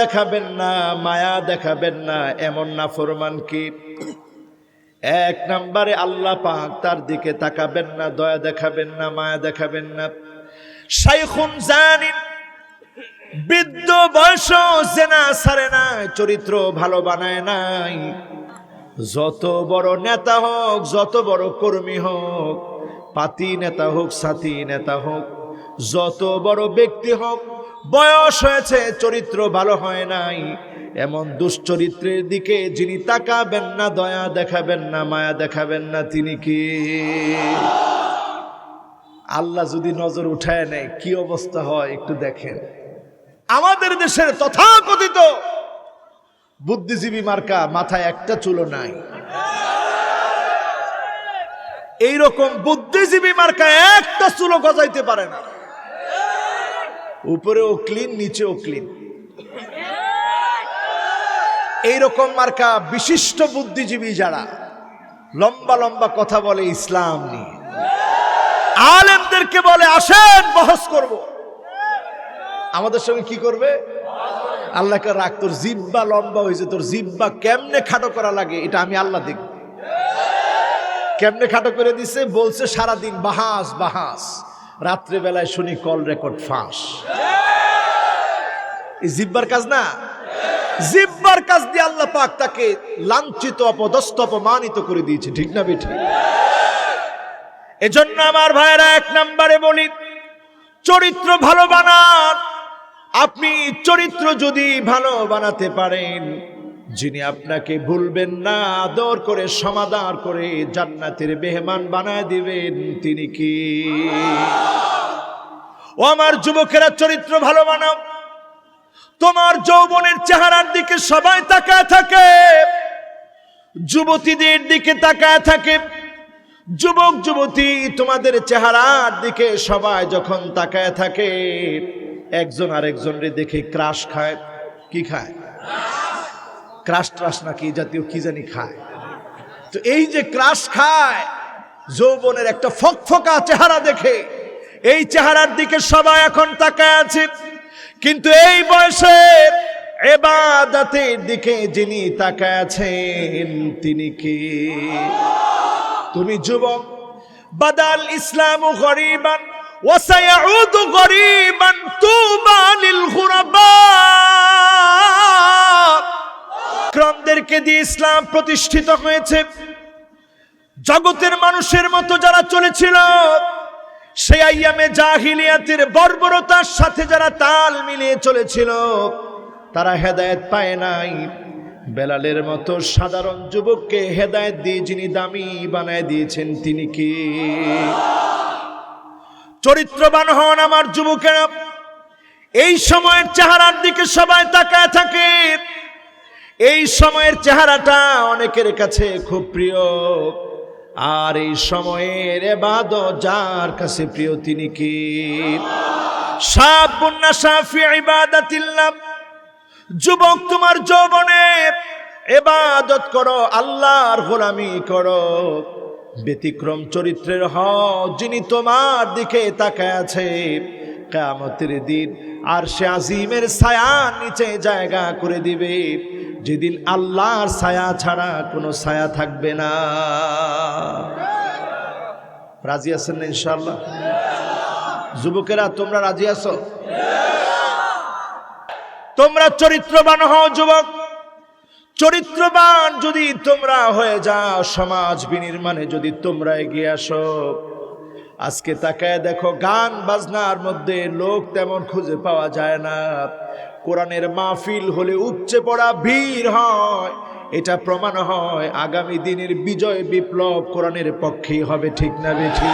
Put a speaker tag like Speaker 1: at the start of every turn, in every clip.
Speaker 1: দেখাবেন না, মায়া দেখাবেন না, এমন না ফরমান কি? এক নম্বরে আল্লাহ পাক তার দিকে তাকাবেন না, দয়া দেখাবেন না, মায়া দেখাবেন না। শাইখুন জানিন বৃদ্ধ বয়স জেনা সারে নাই, চরিত্র ভালো বানায় নাই। যত বড় নেতা হোক, যত বড় কর্মী হোক, পাতি নেতা হোক সাথী নেতা হোক, যত বড় ব্যক্তি হোক বয়স হয়েছে, চরিত্র ভালো হয় নাই। এমন দুশ্চরিত্রের দিকে যিনি তাকাবেন না, দয়া দেখাবেন না, মায়া দেখাবেন না, তিনি কি? আল্লাহ যদি নজর উঠায় নেয়, কি অবস্থা হয় একটু দেখেন। আমাদের দেশের তথাকথিত বুদ্ধিজীবী মার্কা মাথায় একটা চুলো নাই। এইরকম বুদ্ধিজীবী মার্কা একটা চুলো গজাইতে পারে না। উপরেও ক্লিন নিচেও ক্লিন এইরকম মার্কা বিশিষ্ট বুদ্ধিজীবী যারা লম্বা লম্বা কথা বলে ইসলাম নিয়ে। আলেমদেরকে বলে, আসেন, বহস করব। আমাদের সঙ্গে কি করবে? আল্লাহকে রাখ তোর জিব্বা লম্বা হয়েছে, তোর জিব্বা কেমনে খাটো করা লাগে, এটা আমি আল্লাহ দেখব। কেমনে খাটো করে দিছে? বলছে, সারাদিন বাহাস বাহাস। রাত্রে বেলায় শুনি কল রেকর্ড ফাঁস। জিব্বার কাজ না? জিব্বার কাজ দিয়ে আল্লাহ পাক তাকে লাঞ্ছিত, অপদস্থ, অপমানিত করে দিয়েছে। ঠিক না বেঠি? এজন্য আমার ভাইয়েরা এক নম্বরে বলি, চরিত্র ভালো বানান। আপনি চরিত্র যদি ভালো বানাতে পারেন যিনি আপনাকে ভুলবেন না, আদর করে, সমাদার করে জান্নাতের মেহমান বানায় দিবেন, তিনি কি? ও আমার যুবকেরা, চরিত্র ভালো বানাও তোমার যৌবনের চেহারার দিকে সবাই তাকায় থাকে। যুবতীদের দিকে তাকায় থাকে। যুবক, যুবতী, তোমাদের চেহারার দিকে সবাই যখন তাকায় থাকে, একজন আরেকজনরে দেখে ক্রাশ খায়। কি খায়? ক্রাশ ট্রাশ নাকি জাতীয় কি জানি খায়। তো এই যে ক্রাশ খায়, যৌবনের একটা ফকফকা চেহারা দেখে, এই চেহারার দিকে সবাই এখন তাকায় আছে। কিন্তু এই বয়সে এবাদাতের দিকে যিনি তাকায় আছেন, তিনি কি? তুমি যুবক, বাদাল ইসলাম গরিবান ওয়াসায়াউদু গরিবান তুবা লিল ক্রমদেরকে দিয়ে ইসলাম প্রতিষ্ঠিত হয়েছে। জগতের মানুষের মতো যারা চলেছিল, সেই আইয়ামে জাহিলিয়াতের বর্বরতার সাথে যারা তাল মিলিয়ে চলেছিল, তারা হেদায়েত পায় নাই। বেলালের মতো সাধারণ যুবককে হেদায়েত দিয়ে যিনি দামি বানায় দিয়েছেন, তিনি কি? চরিত্রবান হন আমার যুবকেরা। এই সময়ের চেহারার দিকে সবাই তাকায় থাকে। এই সময়ের চেহারাটা অনেকের কাছে খুব প্রিয়। আর এই সময়ের এবাদ যার কাছে প্রিয় তিনি কি? যুবক তোমার যৌবনে এবাদত করো, আল্লাহর গোলামি করো। ব্যতিক্রম চরিত্রের হ যিনি তোমার দিকে তাকায় আছে কামতের দিন আর সে আজিমের ছায়া নিচে জায়গা করে দিবে। যেদিন আল্লাহর ছায়া ছাড়া কোনো ছায়া থাকবে না। রাজি আছেন না ইনশাল্লাহ যুবকেরা, তোমরা রাজি আছো? তোমরা চরিত্রবান হও যুবক। চরিত্রবান যদি তোমরা হয়ে যাও, সমাজ বিনির্মাণে যদি তোমরা এগিয়ে আসো। আজকে তাকায় দেখো, গান বাজনার মধ্যে লোক তেমন খুঁজে পাওয়া যায় না। কোরআনের মাহফিল হলে উপচে পড়া ভিড় হয়। এটা প্রমাণ হয়, আগামী দিনের বিজয় বিপ্লব কোরআনের পক্ষেই হবে, ঠিক না বেঠি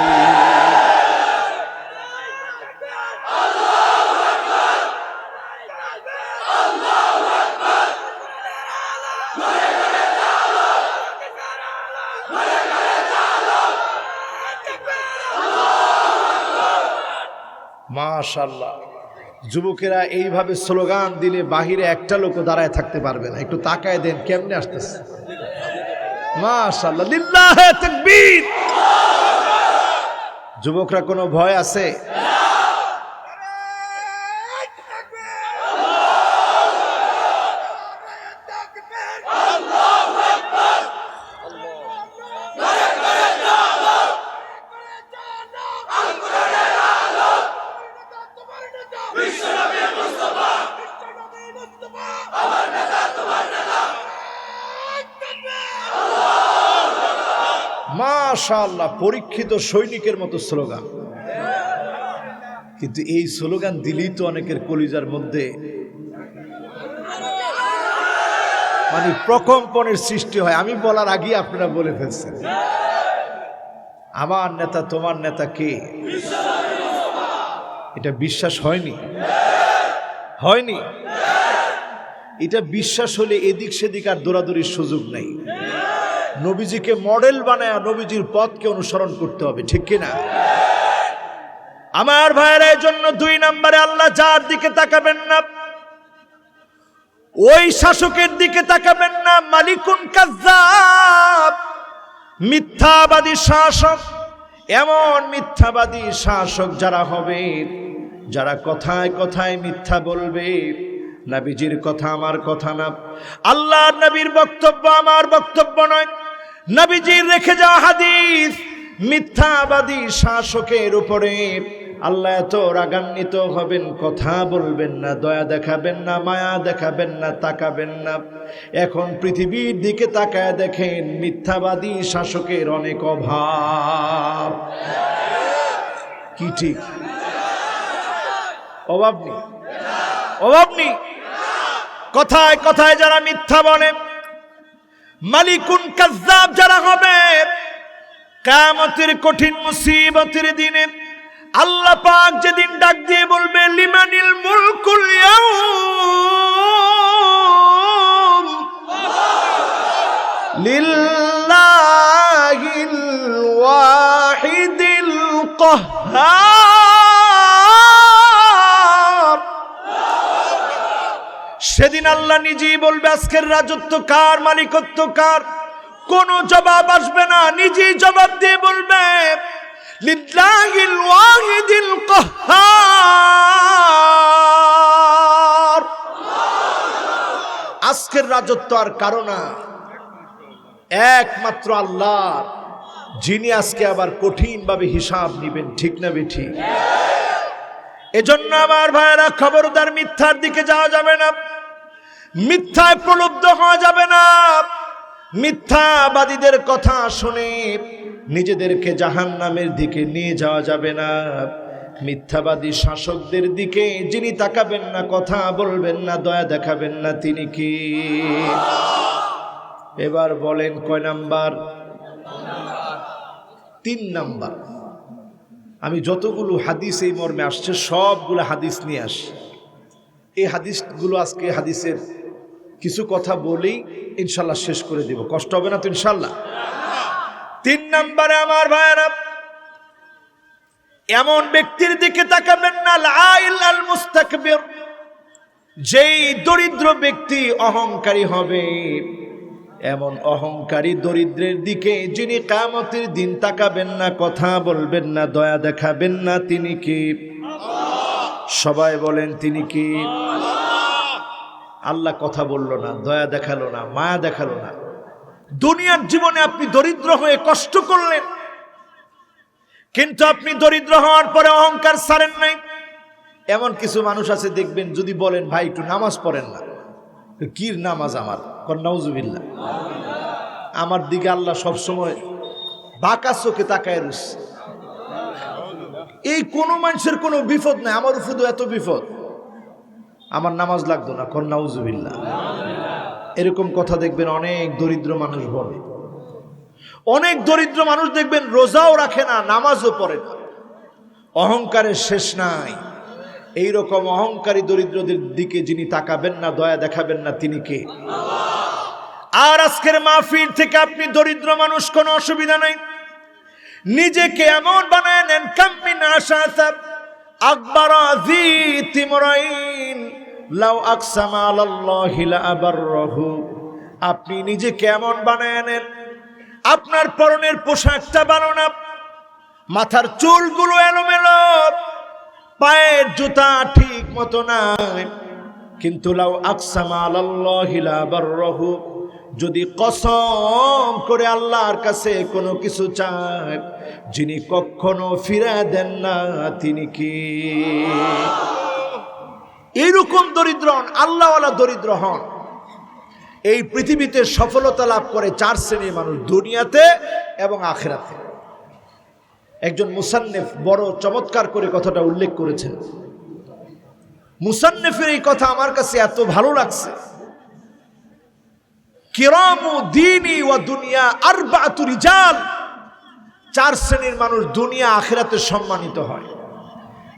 Speaker 1: মাশাল্লাহ যুবকেরা এইভাবে স্লোগান দিলে বাহিরে একটা লোক দাঁড়ায় থাকতে পারবে না। একটু তাকায় দেন, কেমনে আসতেছে? মাশাল্লাহ যুবকরা কোনো ভয় আছে? পরীক্ষিত সৈনিকের মতো স্লোগান। কিন্তু এই স্লোগান দিলেই তো অনেকের কলিজার মধ্যে মানে প্রকম্পনের সৃষ্টি হয়। আমি বলার আগেই আপনারা বলে ফেলছেন। আমার নেতা, তোমার নেতা কে? এটা বিশ্বাস হয়নি? হয়নি? এটা বিশ্বাস হলে এদিক সেদিক আর দৌড়াদৌড়ির সুযোগ নেই। নবীজিকে মডেল বানায় নবীজির পথকে অনুসরণ করতে হবে, ঠিক কিনা? আমার ভাইয়ের, এই জন্য দুই নম্বরে আল্লাহ যার দিকে তাকাবেন না, ওই শাসকের দিকে তাকাবেন না, মালিকুন কাজ্জাব, মিথ্যাবাদী শাসক, এমন মিথ্যাবাদী শাসক যারা হবে, যারা কথায় কথায় মিথ্যা বলবে, নাবিজির কথা আমার কথা না। আল্লাহর নবীর বক্তব্য আমার বক্তব্য নয় নবীজির রেখে যাওয়া হাদিস, মিথ্যাবাদী শাসকের উপরে। আল্লাহ এত রাগান্বিত হবেন, কথা বলবেন না, দয়া দেখাবেন না, মায়া দেখাবেন না, তাকাবেন না। এখন পৃথিবীর দিকে তাকায় দেখেন, মিথ্যাবাদী শাসকের অনেক অভাব। কি ঠিক? অভাব নেই। অভাব নেই। কথায় কথায় যারা মিথ্যা বলে মালিকুন কাজ্জাব যারা হবে কামতের কঠিন মুসিবতের দিনে আল্লাহ পাক যেদিন ডাক দিয়ে বলবে, লিমানিল মুলকুল লিল্লাহিল ওয়াহিদিল কাহ্হার। সেদিন আল্লাহ নিজেই বলবে, আজকের রাজত্ব কার, মালিকত্ব কার? কোনো জবাব আসবে না, নিজেই জবাব দিয়ে বলবে আজকের রাজত্ব আর কারও না, একমাত্র আল্লাহ যিনি আজকে আবার কঠিনভাবে হিসাব নিবেন, ঠিক না বেঠি? এজন্য আমার ভাইয়েরা, খবরদার মিথ্যার দিকে যাওয়া যাবে না। মিথ্যায় প্রলুব্ধ হওয়া যাবে না। মিথ্যাবাদীদের কথা শুনে নিজেদেরকে জাহান নামের দিকে নিয়ে যাওয়া যাবে না। মিথ্যাবাদী শাসকদের দিকে যিনি তাকাবেন না, কথা বলবেন না, দয়া দেখাবেন না, তিনি কি? এবার বলেন কয় নাম্বার? তিন নাম্বার। আমি যতগুলো হাদিস এই মর্মে আসছে, সবগুলো হাদিস নিয়ে আসি এই হাদিসগুলো আজকে হাদিসের কিছু কথা বলেই ইনশাল্লাহ শেষ করে দিব। কষ্ট হবে না তো ইনশাল্লাহ? তিন নম্বরে আমার ভাইয়েরা, এমন ব্যক্তির দিকে তাকাবেন না লাইল মুস্তাকবির, যেই দরিদ্র ব্যক্তি অহংকারী হবে। এমন অহংকারী দরিদ্রের দিকে যিনি কামতের দিন তাকাবেন না, কথা বলবেন না, দয়া দেখাবেন না, তিনি কি? সবাই বলেন, তিনি কি? আল্লাহ কথা বলল না, দয়া দেখাল না, মায়া দেখাল না। দুনিয়ার জীবনে আপনি দরিদ্র হয়ে কষ্ট করলেন, কিন্তু আপনি দরিদ্র হওয়ার পরে অহংকার সারেন নাই। এমন কিছু মানুষ আছে, দেখবেন, যদি বলেন, ভাই, একটু নামাজ পড়েন না। কির নামাজ আমার? কন্যাউজুবিল্লা আমার দিকে আল্লাহ সবসময় বাঁকা চোখে তাকায় রুস এই কোনো মানুষের কোনো বিপদ নাই, আমার শুধু এত বিপদ। আমার নামাজ লাগতো না কন্যাউজুবিল্লা এরকম কথা দেখবেন অনেক দরিদ্র মানুষ বলে। অনেক দরিদ্র মানুষ দেখবেন রোজাও রাখে না, নামাজও পড়ে না। অহংকারের শেষ নাই। এই রকম অহংকারী দরিদ্রদের দিকে যিনি তাকাবেন না, দয়া দেখাবেন না, তিনি কে? আর আজকের মাহফিল থেকে আপনি দরিদ্র মানুষ, কোনো অসুবিধা নাই। নিজেকে এমন বানায় নেন কাম্মিন আশা আকবর তিমরাইন, লাউ আকসামা আলাল্লাহি লা আবাররাহু আপনি নিজে কেমন বানায় নেন, আপনার পরনের পোশাকটা বানানো মাথার চুলগুলো এলোমেলো, পায়ের জুতা ঠিক মতো নাই। কিন্তু লাউ আকসামা আলাল্লাহি লা আবাররাহু যদি কসম করে আল্লাহর কাছে কোনো কিছু চায় যিনি কখনো ফিরা দেন না, তিনি কি? এইরকম দরিদ্র হন, আল্লাহওয়ালা দরিদ্র হন। এই পৃথিবীতে সফলতা লাভ করে চার শ্রেণির মানুষ, দুনিয়াতে এবং আখেরাতে। একজন মুসান্নেফ বড় চমৎকার করে কথাটা উল্লেখ করেছেন। মুসান্নেফের এই কথা আমার কাছে এত ভালো লাগছে। কিরামু দিনী ও দুনিয়া আর রিজাল। চার শ্রেণির মানুষ দুনিয়া আখেরাতে সম্মানিত হয়।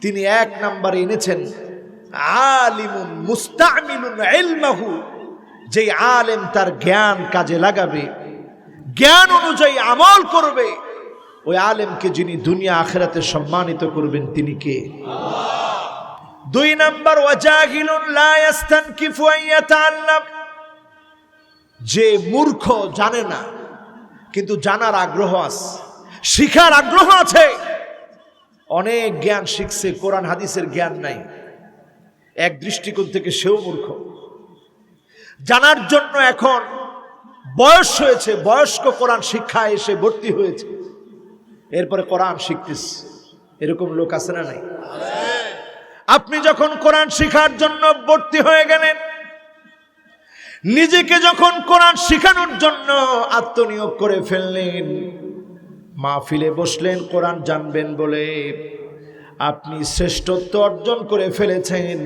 Speaker 1: তিনি এক নাম্বারে এনেছেন, আলিমুন মুস্তামিলুন ইলমাহু যে আলেম তার জ্ঞান কাজে লাগাবে, জ্ঞান অনুযায়ী আমল করবে। ওই আলেমকে যিনি দুনিয়া আখেরাতে সম্মানিত করবেন, তিনি কে? দুই নাম্বার, ওয়াজাহিলুন লা ইয়াস্তানকিফু আন যে মূর্খ জানে না, কিন্তু জানার আগ্রহ আছে, শিখার আগ্রহ আছে। অনেক জ্ঞান শিখছে, কোরআন হাদিসের জ্ঞান নাই। এক দৃষ্টিকোণ থেকে সেও মূর্খ। জানার জন্য এখন বয়স হয়েছে, বয়স্ক কোরআন শিক্ষায় এসে ভর্তি হয়েছে। এরপরে কোরআন শিখতেছে। এরকম লোক আছে না নাই? আপনি যখন কোরআন শিখার জন্য ভর্তি হয়ে গেলেন নিজেকে যখন কোরআন শিখানোর জন্য আত্মনিয়োগ করে ফেললেন, মাহফিলে বসলেন, কোরআন জানবেন বলে আপনি শ্রেষ্ঠত্ব অর্জন করে ফেলেছেন,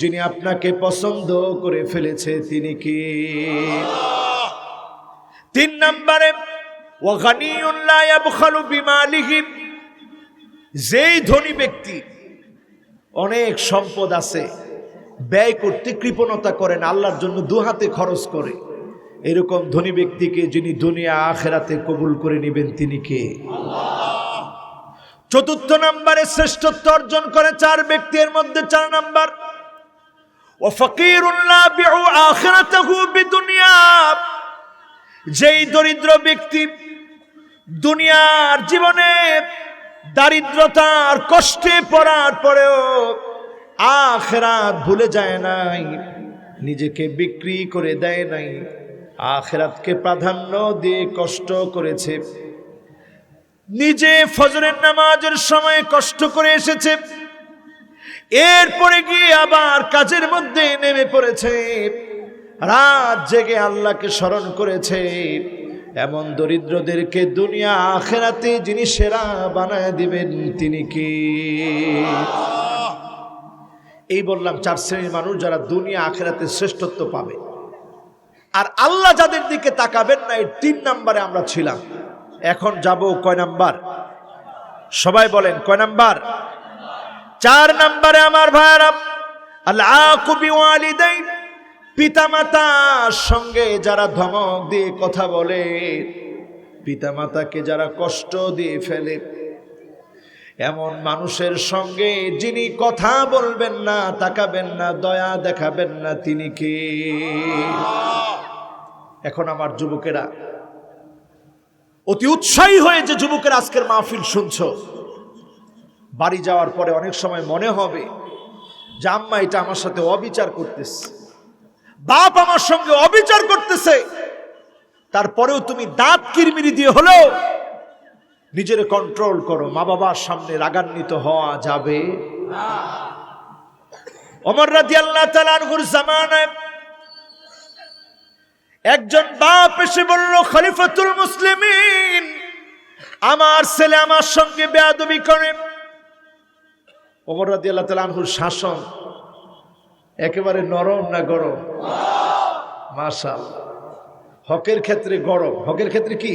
Speaker 1: যিনি আপনাকে পছন্দ করে ফেলেছে তিনি কি? তিন নম্বরে যেই ধনী ব্যক্তি অনেক সম্পদ আছে ব্যয় করতে কৃপণতা করেন, আল্লাহর জন্য দু হাতে খরচ করে। এরকম ধনী ব্যক্তিকে যিনি দুনিয়া আখেরাতে কবুল করে নেবেন, তিনি কে? চতুর্থ নম্বরে শ্রেষ্ঠত্ব অর্জন করে চার ব্যক্তির মধ্যে চার নাম্বার। ও বিদুনিয়া। যেই দরিদ্র ব্যক্তি দুনিয়ার জীবনে দারিদ্রতার কষ্টে পড়ার পরেও আখেরাত ভুলে যায় নাই, নিজেকে বিক্রি করে দেয় নাই, আখেরাতকে প্রাধান্য দিয়ে কষ্ট করেছে। নিজে ফজরের নামাজের সময় কষ্ট করে এসেছে, এরপরে গিয়ে আবার কাজের মধ্যে নেমে পড়েছে, রাত জেগে আল্লাহকে স্মরণ করেছে। এমন দরিদ্রদেরকে দুনিয়া আখেরাতে যিনি সেরা বানায় দিবেন, তিনি কি? এই বললাম, চার শ্রেণির মানুষ যারা দুনিয়া আখেরাতে শ্রেষ্ঠত্ব পাবে। আর আল্লাহ যাদের দিকে তাকাবেন না, এই তিন নাম্বারে আমরা ছিলাম। এখন যাব কয় নাম্বার? সবাই বলেন, কয় নাম্বার? চার নাম্বারে আমার ভাইয়ারা আল্লাহ ওয়ালিদাই পিতামাতার সঙ্গে যারা ধমক দিয়ে কথা বলে, পিতামাতাকে যারা কষ্ট দিয়ে ফেলে এমন মানুষের সঙ্গে যিনি কথা বলবেন না, তাকাবেন না, দয়া দেখাবেন না, তিনি কে? এখন আমার যুবকেরা, অতি উৎসাহী হয়ে যে যুবকের আজকের মাহফিল শুনছ, বাড়ি যাওয়ার পরে অনেক সময় মনে হবে যে আম্মা এটা আমার সাথে অবিচার করতেছে, বাপ আমার সঙ্গে অবিচার করতেছে, তারপরেও তুমি দাঁত কিরমিরি দিয়ে হলেও নিজের কন্ট্রোল করো মা বাবার সামনে রাগান্বিত হওয়া যাবে। অমর রাজি আল্লাহ তালানহুর জামানায় একজন বাপ এসে বলল, খলিফাতুল মুসলিমিন, আমার ছেলে আমার সঙ্গে বেয়াদবি করে। ওমর রাজি আল্লাহ তালানহুর শাসন একেবারে নরম না গরম? মাশাল হকের ক্ষেত্রে গরম। হকের ক্ষেত্রে কি?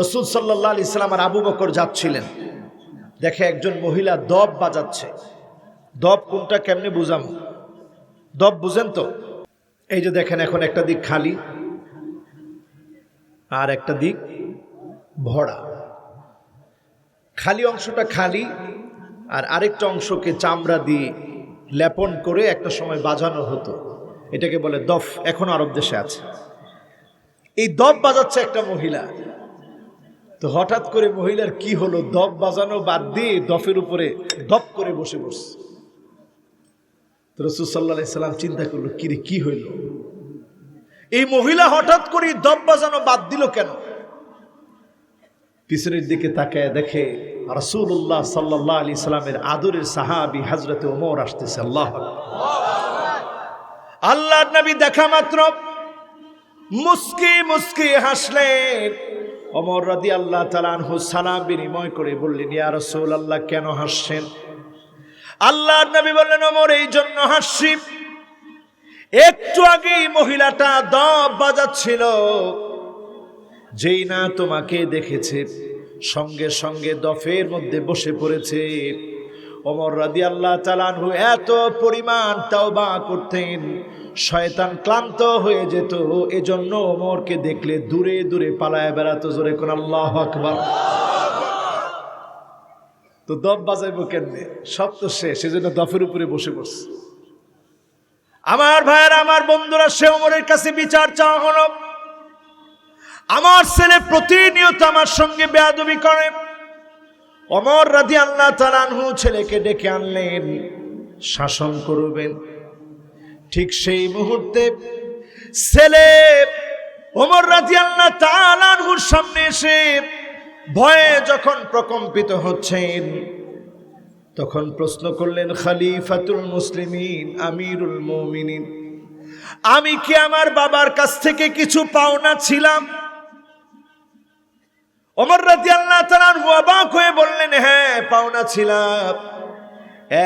Speaker 1: রসুল সাল্লাহ ইসলাম আর আবু বকর যাচ্ছিলেন। দেখে একজন মহিলা দব বাজাচ্ছে। দব কোনটা কেমনে বুঝাম দব বুঝেন তো? এই যে দেখেন এখন একটা দিক খালি আর একটা দিক ভরা। খালি অংশটা খালি আর আরেকটা অংশকে চামড়া দিয়ে লেপন করে একটা সময় বাজানো হতো। এটাকে বলে দফ, এখন আরব দেশে আছে। এই দফ বাজাচ্ছে একটা মহিলা। তো হঠাৎ করে মহিলার কি হলো? দপ বাজানো বাদ দিয়ে দফের উপরে দপ করে বসে বসছে তো রসুল সাল্লাহ সাল্লাম চিন্তা করল, কিরে, কি হইল? এই মহিলা হঠাৎ করে দপ বাজানো বাদ দিল কেন? পিছনের দিকে তাকায় দেখে রসুল্লাহ সাল্লাহ আলি সাল্লামের আদরের সাহাবি হাজরতে ওমর আসতেছে, আল্লাহ আল্লাহ নবী দেখা মাত্র মুস্কি মুস্কি হাসলেন। অমর রাদি আল্লাহ তালানহু সালাম বিনিময় করে বললেন, ইয়া রসুল আল্লাহ কেন হাসছেন? আল্লাহ নবী বললেন অমর এই জন্য হাসছি। একটু আগেই মহিলাটা দব বাজাচ্ছিল। যেই না তোমাকে দেখেছে, সঙ্গে সঙ্গে দফের মধ্যে বসে পড়েছে। অমর রাদি আল্লাহ তালানহু এত পরিমাণ তাওবা করতেন শয়তান ক্লান্ত হয়ে যেত। এজন্য ওমরকে দেখলে দূরে দূরে পালায় বেড়াতো জোরে কোন আল্লাহ আকবার। তো দফ বাজাইবো কেমনে? সব তো শেষ, সেজন্য দফের উপরে বসে পড়ছে। আমার ভাইয়ের, আমার বন্ধুরা, সে ওমরের কাছে বিচার চাওয়া হলো। আমার ছেলে প্রতিনিয়ত আমার সঙ্গে বেয়াদবি করে। অমর রাধি আল্লাহ তালানহু ছেলেকে ডেকে আনলেন, শাসন করবেন। ঠিক সেই মুহূর্তে ছেলে ওমর রাজি আল্লাহ তালানহুর সামনে এসে ভয়ে যখন প্রকম্পিত হচ্ছেন, তখন প্রশ্ন করলেন, খালিফাতুল মুসলিমিন, আমিরুল মমিনিন, আমি কি আমার বাবার কাছ থেকে কিছু পাওনা ছিলাম? ওমর রাজি আল্লাহ তালানহু অবাক হয়ে বললেন হ্যাঁ পাওনা ছিলাম।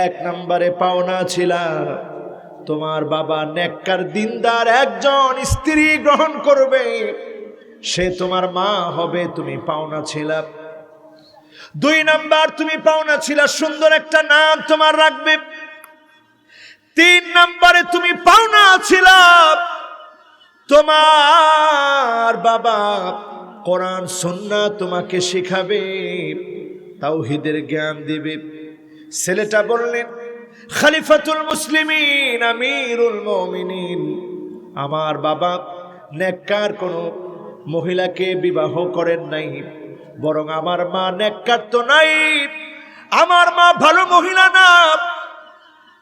Speaker 1: এক নম্বরে পাওনা ছিলাম। তোমার বাবা নেককার দিনদার, একজন স্ত্রী গ্রহণ করবে। সে তোমার মা হবে, তুমি পাওনা ছিলা। দুই নাম্বার, তুমি পাওনা ছিলা, সুন্দর একটা নাম তোমার রাখবে। তিন নাম্বারে, তুমি পাওনা ছিলা। তোমার বাবা কোরআন, সন্না তোমাকে শেখাবে, তাওহিদের জ্ঞান দিবে। ছেলেটা বললেন খালিফাতুল মুসলিমিন, আমিরুল মমিনিন। আমার বাবা নেককার, কোনো মহিলাকে বিবাহ করেন নাই। বরং আমার মা নেককার তো নাই। আমার মা ভালো মহিলা না।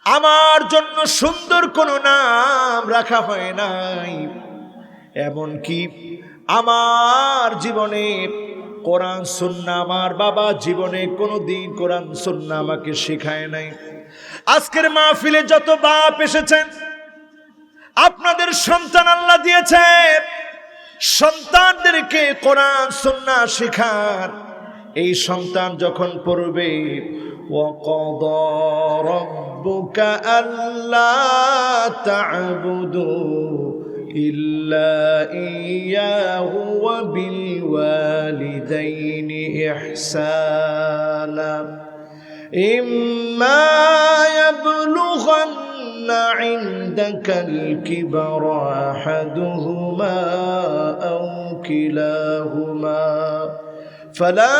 Speaker 1: আমার জন্য সুন্দর কোনো নাম রাখা হয় নাই। এমনকি আমার জীবনে কোরআন, সুন্না, আমার বাবা জীবনে কোনো দিন কোরআন, সুন্না আমাকে শেখায় নাই। আজকের মাহফিলে যত বাপ এসেছেন আপনাদের সন্তান আল্লাহ দিয়েছে সন্তানদেরকে কোরআন সুন্না শেখান এই সন্তান যখন পড়বে وقضى ربك ألا تعبدوا إلا إياه وبالوالدين إحسانا إما يبلغن عندك الكبر أحدهما أو كلاهما فلا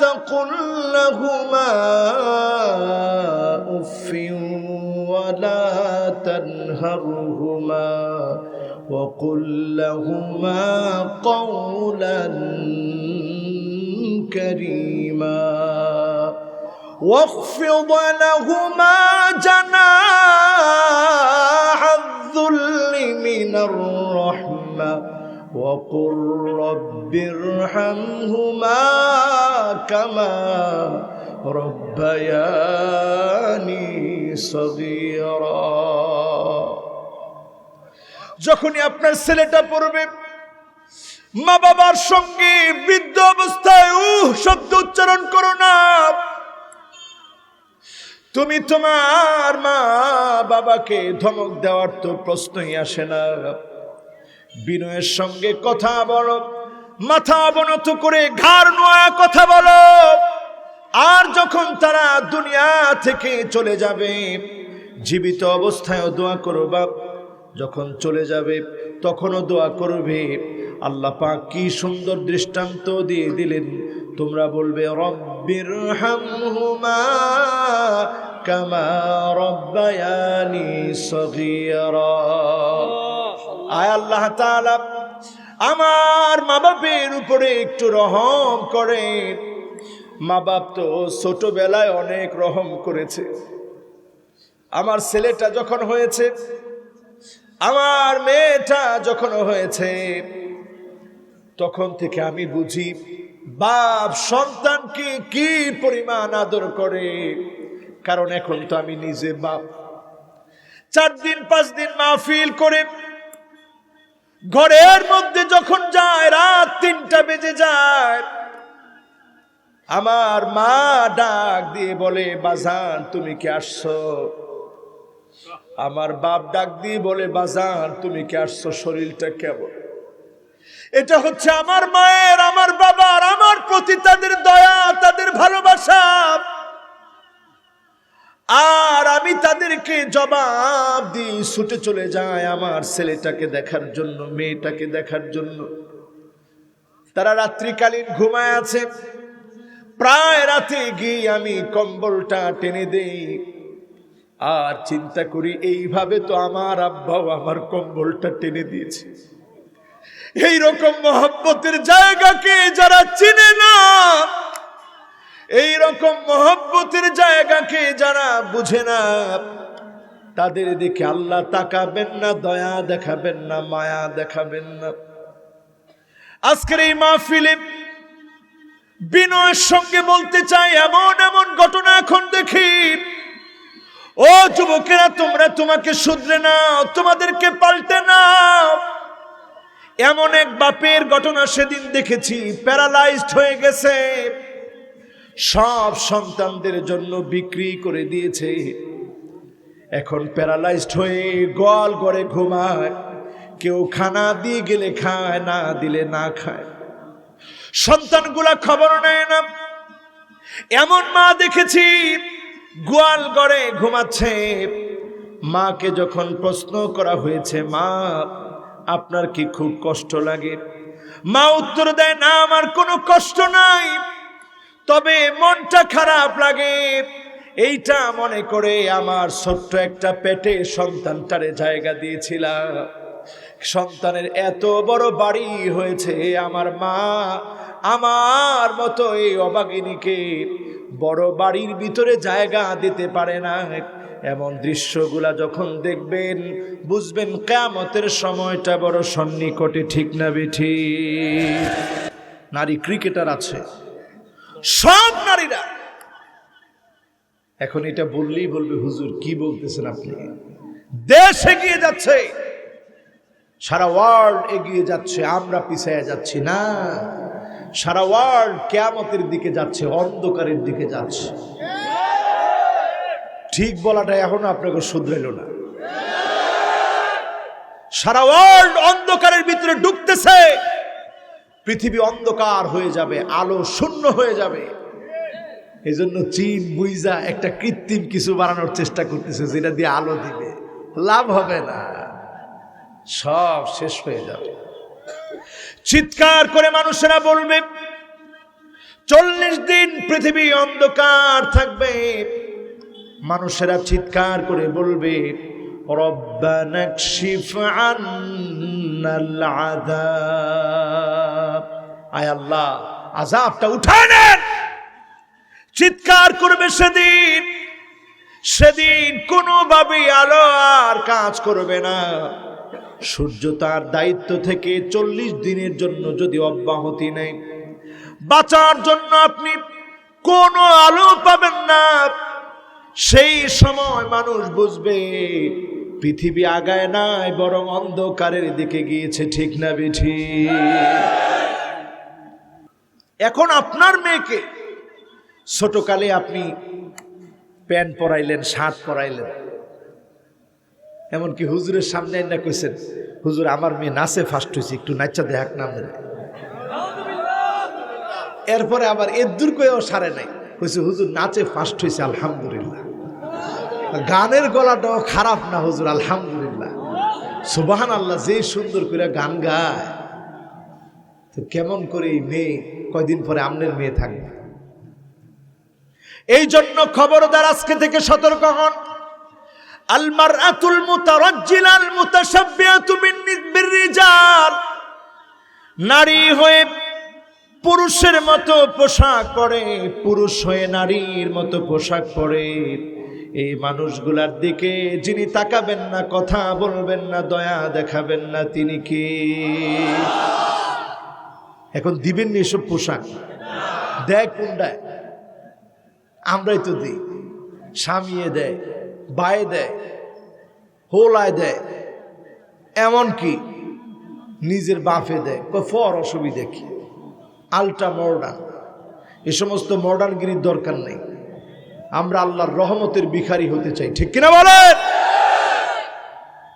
Speaker 1: تقل لهما أف ولا تنهرهما وقل لهما قولا كريما واخفض لهما جناح الذل من الرحمه وقل رب ارحمهما كما ربياني صغيرا যখনই আপনার ছেলেটা পড়বে মা বাবার সঙ্গে বৃদ্ধ অবস্থায় উহ শব্দ উচ্চারণ করো না তুমি তোমার মা বাবাকে ধমক দেওয়ার তো প্রশ্নই আসে না। বিনয়ের সঙ্গে কথা বলো, মাথা অবনত করে ঘাড় নোয়া কথা বলো। আর যখন তারা দুনিয়া থেকে চলে যাবে, জীবিত অবস্থায়ও দোয়া করো বাপ যখন চলে যাবে, তখনও দোয়া করবে। আল্লাহ পাক কি সুন্দর দৃষ্টান্ত দিয়ে দিলেন। তোমরা বলবে রব্বির হামহুমা كما ربياني صغيرا আয় আল্লাহ তাআলা আমার মা বাপের উপরে একটু রহম করেন মা বাপ তো ছোটবেলায় অনেক রহম করেছে আমার ছেলেটা যখন হয়েছে আমার মেয়েটা যখন হয়েছে তখন থেকে আমি বুঝি বাপ সন্তানকে কি পরিমাণ আদর করে? কারণ এখন তো আমি নিজে বাপ। চার দিন, পাঁচ দিন মাহফিল করে ঘরের মধ্যে যখন যায়, রাত তিনটা বেজে যায়, আমার মা ডাক দিয়ে বলে, বাজান, তুমি কি আসছো? আমার বাপ ডাক দিয়ে বলে, বাজান, তুমি কি আসছো? শরীরটা কেমন? এটা হচ্ছে আমার মায়ের, আমার বাবার, আমার প্রতি তাদের দয়া, তাদের ভালোবাসা। আর আমি তাদেরকে জবাব দিই, ছুটে চলে যায় আমার ছেলেটাকে দেখার জন্য, মেয়েটাকে দেখার জন্য। তারা রাত্রিকালীন ঘুমায় আছে। প্রায় রাতে গিয়ে আমি কম্বলটা টেনে দেই। আর চিন্তা করি, এইভাবে তো আমার আব্বাও আমার কম্বলটা টেনে দিয়েছে। এই রকম মহব্বতের জায়গাকে যারা চিনে না এই রকম মহব্বতের জায়গাকে যারা বুঝে না, তাদের দেখে আল্লাহ তাকাবেন না, দয়া দেখাবেন না, মায়া দেখাবেন না। আজকের এই মা মাহফিলে বিনয়ের সঙ্গে বলতে চাই, এমন এমন ঘটনা এখন দেখি, ও যুবকেরা, তোমরা তোমাকে শুধরে নাও, তোমাদেরকে পাল্টে নাও। এমন এক বাপের ঘটনা সেদিন দেখেছি, প্যারালাইজড হয়ে গেছে। সব সন্তানদের জন্য বিক্রি করে দিয়েছে। এখন প্যারালাইজড হয়ে গোয়াল করে ঘুমায়। কেউ খানা দিয়ে গেলে খায়, না দিলে না খায়। সন্তানগুলা খবর নেয় না। এমন মা দেখেছি, গোয়াল গড়ে ঘুমাচ্ছে। মাকে যখন প্রশ্ন করা হয়েছে, মা আপনার কি খুব কষ্ট লাগে? মা উত্তর দেয়, না, আমার কোনো কষ্ট নাই। তবে মনটা খারাপ লাগে। এইটা মনে করে আমার ছোট্ট একটা পেটে সন্তানটারে জায়গা দিয়েছিলাম। সন্তানের এত বড় বাড়ি হয়েছে আমার মা। আমার মতো এই অবাগিনীকে বড় বাড়ির ভিতরে জায়গা দিতে পারে না। এমন দৃশ্যগুলা যখন দেখবেন, বুঝবেন কেমতের সময়টা বড় সন্নিকটে ঠিক না বেঠি নারী ক্রিকেটার আছে, সব নারীরা। এখন এটা বললেই বলবে, হুজুর কি বলতেছেন আপনি? দেশ এগিয়ে যাচ্ছে, সারা ওয়ার্ল্ড এগিয়ে যাচ্ছে, আমরা পিছিয়ে যাচ্ছি না। সারা ওয়ার্ল্ড কেয়ামতের দিকে যাচ্ছে, অন্ধকারের দিকে যাচ্ছে। ঠিক বলাটা এখনও আপনাকে শুধরাইল না। সারা ওয়ার্ল্ড অন্ধকারের ভিতরে ঢুকতেছে পৃথিবী অন্ধকার হয়ে যাবে, আলো শূন্য হয়ে যাবে। এই জন্য চীন, বুইজা একটা কৃত্রিম কিছু বানানোর চেষ্টা করতেছে যেটা দিয়ে আলো দিবে। লাভ হবে না। সব শেষ হয়ে যাবে। চিৎকার করে মানুষেরা বলবে, চল্লিশ দিন পৃথিবী অন্ধকার থাকবে। মানুষেরা চিৎকার করে বলবে আল্লাহ আজাবটা উঠায় চিৎকার করবে সেদিন সেদিন কোনোভাবে আলো আর কাজ করবে না। সূর্য তার দায়িত্ব থেকে চল্লিশ দিনের জন্য যদি অব্যাহতি নেই বাঁচার জন্য আপনি কোনো আলো পাবেন না। সেই সময় মানুষ বুঝবে, পৃথিবী আগায় নাই, বরং অন্ধকারের দিকে গিয়েছে, ঠিক না বেঠি? এখন আপনার মেয়েকে, ছোটকালে আপনি প্যান্ট পরাইলেন, শার্ট পরাইলেন। এমনকি হুজুরের সামনে না কইছেন, হুজুর, আমার মেয়ে নাচে ফার্স্ট হয়েছে একটু নাচা দেখাক না এরপরে আবার এর দূর করেও সারে নাই। কইছে, হুজুর, নাচে ফার্স্ট হয়েছে আলহামদুলিল্লাহ। গানের গলাটাও খারাপ না, হুজুর, আলহামদুলিল্লাহ। সুবাহান আল্লাহ যে সুন্দর করে গান গায়, তো কেমন করে এই মেয়ে, কয়দিন পরে আমনের মেয়ে থাকবে? এই জন্য খবরদার আজকে থেকে সতর্ক হন। আলমার আতুল মুতারাজ্জিলাল মুতাসাব্বিয়াতু বির-রিজাল নারী হয়ে পুরুষের মতো পোশাক পরে, পুরুষ হয়ে নারীর মতো পোশাক পরে এই মানুষগুলার দিকে যিনি তাকাবেন না, কথা বলবেন না, দয়া দেখাবেন না, তিনি কি? এখন দিবেন নি এসব পোশাক? দেয় কোনটায় আমরাই তো দিই। সামিয়ে দেয়, বায়ে দেয়, হোলায় দেয়। এমন কি? নিজের বাফে দেয়। ফর অসুবিধে কি? Ultra modern. এ সমস্ত মডার্নগিরির দরকার নেই। আমরা আল্লাহর রহমতের ভিখারি হতে চাই। ঠিক কিনা বলেন?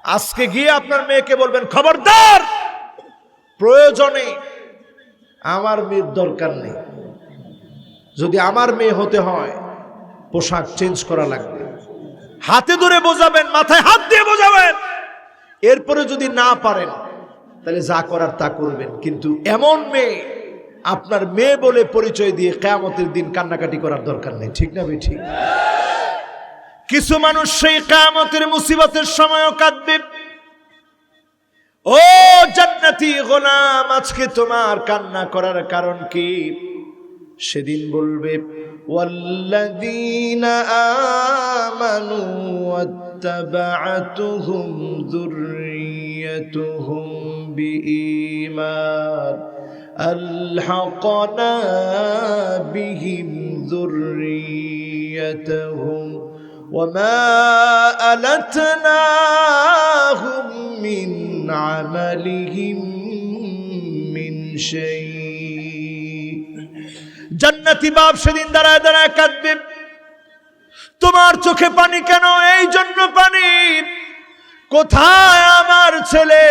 Speaker 1: আজকে গিয়ে আপনার মেয়েকে বলবেন, খবরদার, প্রয়োজনে আমার মেয়ের দরকার নেই। যদি আমার মেয়ে হতে হয়, পোশাক চেঞ্জ করা লাগবে। হাতে ধরে বোঝাবেন, মাথায় হাত দিয়ে বোঝাবেন। এরপরে যদি না পারেন, তাহলে যা করার তা করবেন। কিন্তু এমন মেয়ে আপনার মেয়ে বলে পরিচয় দিয়ে কেয়ামতের দিন কান্নাকাটি করার দরকার নেই ঠিক না ঠিক কিছু মানুষ সেই কেয়ামতের মুসিবতের সময়ও কাঁদবে ও জান্নাতি গোলাম আজকে তোমার কান্না করার কারণ কি সেদিন বলবে والذين آمنوا واتبعتهم ذريتهم بإيمان ألحقنا بهم ذريتهم وما ألتناهم من عملهم من شيء জান্নাতি বাপ সেদিন দাঁড়ায় দাঁড়ায় কাঁদবে তোমার চোখে পানি কেন এই জন্য পানি কোথায় আমার ছেলে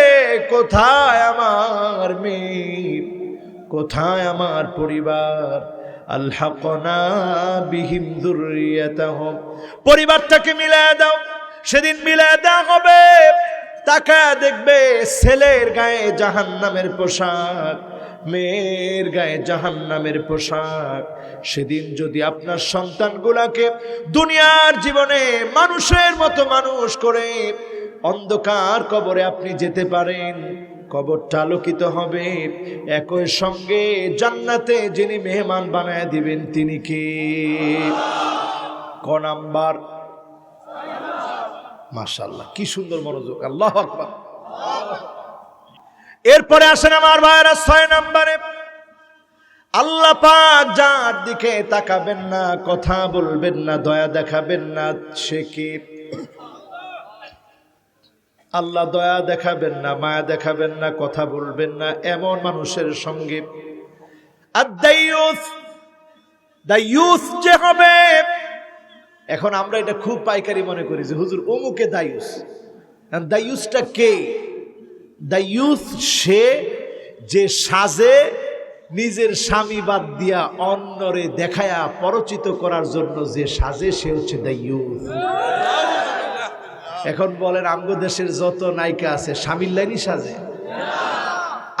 Speaker 1: কোথায় আমার মেয়ে কোথায় আমার পরিবার? আল্লাহ বিহিম দুর্রিয়াতাহম। পরিবারটাকে মিলায় দাও। সেদিন মিলায় দেওয়া হবে। তাকা দেখবে ছেলের গায়ে জাহান্নামের পোশাক, মেয়ের গায়ে জাহান্নামের পোশাক। সেদিন যদি আপনার সন্তানগুলাকে দুনিয়ার জীবনে মানুষের মতো মানুষ করে অন্ধকার কবরে আপনি যেতে পারেন কবরটা আলোকিত হবে। একই সঙ্গে জান্নাতে যিনি মেহমান বানায় দিবেন তিনি কি? ক নাম্বার? মাশাল্লাহ কি সুন্দর মনোযোগ, আল্লাহ আকবার। এরপরে আসেন আমার ভাইরা ছয় নম্বরে। আল্লাহ পাক যার দিকে তাকাবেন না, কথা বলবেন না, দয়া দেখাবেন না, সে কি? আল্লাহ দয়া দেখাবেন না, মায়া দেখাবেন না, কথা বলবেন না, এমন মানুষের সঙ্গে। যে হবে, এখন আমরা এটা খুব পাইকারি মনে করি যে, হুজুর, অমুকে দায়ুস দায়ুসটা কে? দায়ুস সে যে সাজে, নিজের স্বামী বাদ দিয়া অন্যরে দেখায়া পরচিত করার জন্য যে সাজে, সে হচ্ছে দায়ুস এখন বলেন, আমগো দেশের যত নায়িকা আছে, স্বামীর লাইনই সাজে।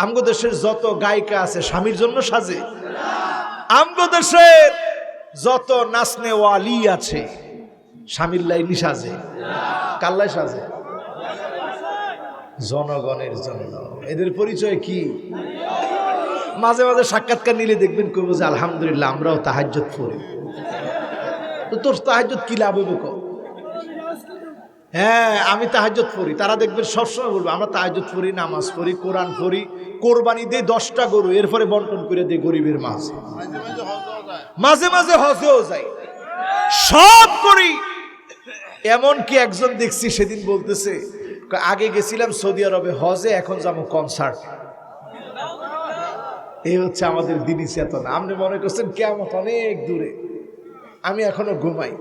Speaker 1: আমগো দেশের যত গায়িকা আছে, স্বামীর জন্য সাজে। আমগো দেশের যত নাচনে ওয়ালি আছে, স্বামীর লাইনই সাজে। কাল্লাই সাজে? জনগণের জন্য। এদের পরিচয় কি? মাঝে মাঝে সাক্ষাৎকার নিলে দেখবেন কবো যে, আলহামদুলিল্লাহ, আমরাও তাহাজ্জত পড়ি। তো তোর তাহাজ্জত কি লাভ কো হ্যাঁ আমি তাহাজ্জত পড়ি। তারা দেখবেন সবসময় বলব, আমরা তাহাজ্জত পড়ি, নামাজ পড়ি, কোরআন পড়ি, কোরবানি দিয়ে দশটা গরু, এরপরে বন্টন করে দিই গরিবের মাঝে। মাঝে মাঝে হজেও যাই। সব করি। এমন কি একজন দেখছি সেদিন বলতেছে, আগে গেছিলাম সৌদি আরবে, হজে, এখন যাব কনসার্ট এই হচ্ছে আমাদের দিনই চেতনা। আপনি মনে করছেন কেমন অনেক দূরে। আমি এখনও ঘুমাই।